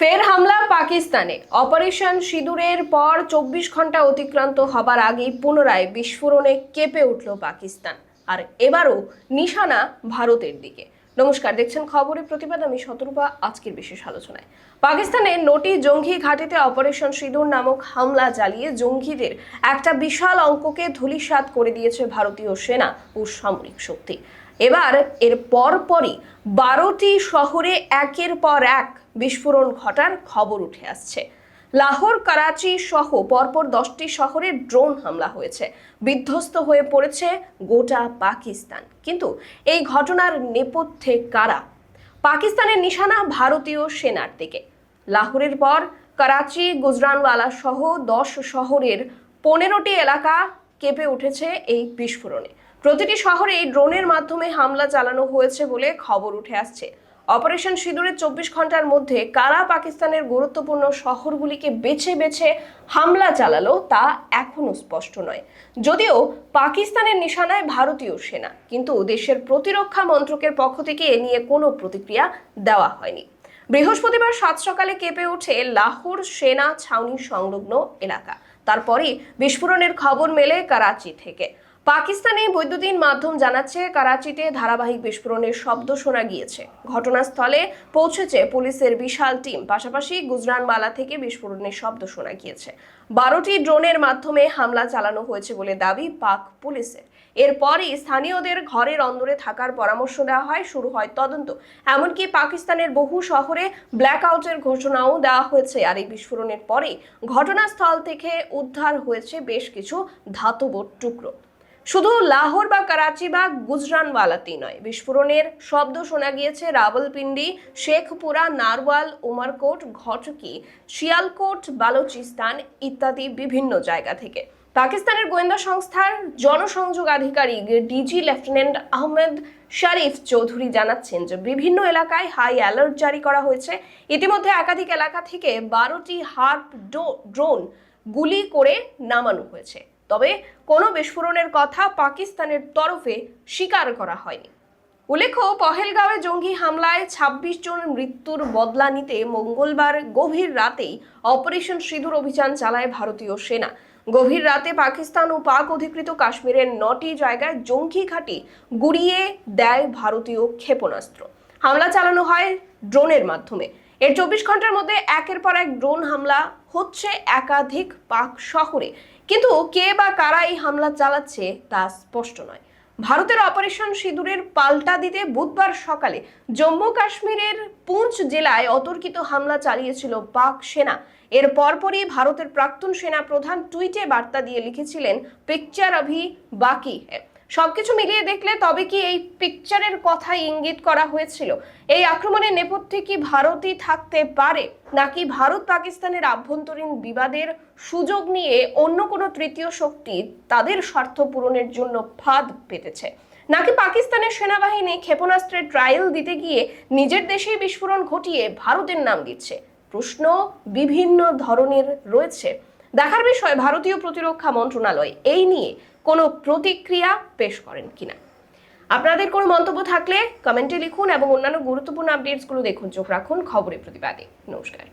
ফের হামলা পাকিস্তানে। অপারেশন সিঁদুরের পর চব্বিশ ঘণ্টা অতিক্রান্ত হবার আগেই পুনরায় বিস্ফোরণে কেঁপে উঠল পাকিস্তান। আর এবারও নিশানা ভারতের দিকে। নমস্কার, দেখছেন খবরের প্রতিবাদ আমি শতরূপা, আজকের বিশেষ আলোচনায়। পাকিস্তানে নটি জঙ্গি ঘাটিতে অপারেশন সিঁদুর নামক হামলা চালিয়ে জঙ্গিদের একটা বিশাল অঙ্ককে ধূলিসাৎ করে দিয়েছে ভারতীয় সেনা ও সামরিক শক্তি। এবার এর পরপরই বারোটি শহরে একের পর এক বিস্ফোরণ ঘটার খবর উঠে আসছে। লাহোর, করাচি সহ পরপর দশটি শহরে ড্রোন হামলা হয়েছে। বিধ্বস্ত হয়ে পড়েছে গোটা পাকিস্তান। কিন্তু এই ঘটনার নেপথ্যে কারা? পাকিস্তানের নিশানা ভারতীয় সেনার দিকে। লাহোরের পর করাচি, গুজরানওয়ালা সহ দশ শহরের পনেরোটি এলাকা কেঁপে উঠেছে এই বিস্ফোরণে। প্রতিটি শহরে এই ড্রোনের মাধ্যমে হামলা চালানো হয়েছে বলে খবর উঠে আসছে। অপারেশন সিঁদুরের চব্বিশ ঘণ্টার মধ্যে কারা পাকিস্তানের গুরুত্বপূর্ণ শহরগুলিকে বেছে বেছে হামলা চালালো তা এখনও স্পষ্ট নয়। যদিও পাকিস্তানের নিশানায় ভারতীয় সেনা, কিন্তু দেশের প্রতিরক্ষা মন্ত্রকের পক্ষ থেকে এ নিয়ে কোনো প্রতিক্রিয়া দেওয়া হয়নি। বৃহস্পতিবার সাত সকালে কেঁপে ওঠে লাহোর সেনা ছাউনি সংলগ্ন এলাকা। তারপরই বিস্ফোরণের খবর মেলে করাচি থেকে। পাকিস্তানি বৈদ্যুতিন মাধ্যম জানাচ্ছে, করাচিতে ধারাবাহিক বিস্ফোরণের শব্দ শোনা গিয়েছে। ঘটনাস্থলে পৌঁছেছে পুলিশের বিশাল টিম, পাশাপাশি গুজরানওয়ালা থেকে বিস্ফোরণের শব্দ শোনা গিয়েছে। বারোটি ড্রোনের মাধ্যমে হামলা চালানো হয়েছে বলে দাবি পাক পুলিশের। এরপরই স্থানীয়দের ঘরের অন্দরে থাকার পরামর্শ দেওয়া হয়, শুরু হয় তদন্ত। এমনকি পাকিস্তানের বহু শহরে ব্ল্যাকআউটের ঘোষণাও দেওয়া হয়েছে। আর এই বিস্ফোরণের পরে ঘটনাস্থল থেকে উদ্ধার হয়েছে বেশ কিছু ধাতব টুকরো। শুধু লাহোর বা করাচি বা গুজরানওয়ালাতেই নয়, বিস্ফোরণের শব্দ শোনা গিয়েছে রাবলপিন্ডি, শেখপুরা, নারওয়াল, উমারকোট, ঘটকি, শিয়ালকোট, বালুচিস্তান ইত্যাদি বিভিন্ন জায়গা থেকে। পাকিস্তানের গোয়েন্দা সংস্থার জনসংযোগ আধিকারিক ডিজি লেফটেন্যান্ট আহমেদ শরীফ চৌধুরী জানাচ্ছেন যে বিভিন্ন এলাকায় হাই অ্যালার্ট জারি করা হয়েছে। ইতিমধ্যে একাধিক এলাকা থেকে বারোটি হার্প ড্রোন গুলি করে নামানো হয়েছে। তবে কোনো বিস্ফোরণের কথা পাকিস্তানের তরফে স্বীকার করা হয়নি। উল্লেখ্য, পহেলগাঁওয়ে জঙ্গি হামলায় ২৬ জন মৃত্যুর বদলা নিতে মঙ্গলবার গভীর রাতেই অপারেশন সিঁদুর অভিযান চালায় ভারতীয় সেনা। গভীর রাতে পাকিস্তান ও পাক অধিকৃত কাশ্মীরের নটি জায়গায় জঙ্গি ঘাঁটি গুড়িয়ে দেয় ভারতীয় ক্ষেপণাস্ত্র। হামলা চালানো হয় ড্রোনের মাধ্যমে। এর চব্বিশ ঘণ্টার মধ্যে একের পর এক ড্রোন হামলা হচ্ছে একাধিক পাক শহরে। কিন্তু কে বা কারা এই হামলা চালাচ্ছে তা স্পষ্ট নয়। ভারতের অপারেশন সিঁদুরের পাল্টা দিতে বুধবার সকালে জম্মু কাশ্মীরের পুঞ্চ জেলায় অতর্কিত হামলা চালিয়েছিল পাক সেনা। এর পরপরই ভারতের প্রাক্তন সেনা প্রধান টুইটে বার্তা দিয়ে লিখেছিলেন, পিকচার অভি বাকি সবকিছু মিলিয়ে দেখলে তবে কি এই পিকচারের কথা ইঙ্গিত করা হয়েছিল? এই আক্রমণের নেপথ্যে কি ভারতই থাকতে পারে? নাকি ভারত পাকিস্তানের আভ্যন্তরীণ বিবাদের সুযোগ নিয়ে অন্য কোনো তৃতীয় শক্তি তাদের স্বার্থ পূরণের জন্য ফাঁদ পেতেছে? নাকি পাকিস্তানের সেনাবাহিনী ক্ষেপণাস্ত্রের ট্রায়াল দিতে গিয়ে নিজের দেশেই বিস্ফোরণ ঘটিয়ে ভারতের নাম দিচ্ছে? প্রশ্ন বিভিন্ন ধরনের রয়েছে। দেখার বিষয়, ভারতীয় প্রতিরক্ষা মন্ত্রণালয়। এই নিয়ে কোনো প্রতিক্রিয়া পেশ করেন কিনা। আপনাদের কোনো মন্তব্য থাকলে কমেন্টে লিখুন এবং অন্যান্য গুরুত্বপূর্ণ আপডেটসগুলো দেখুন। চোখ রাখুন খবরের প্রতিবাদে। নমস্কার।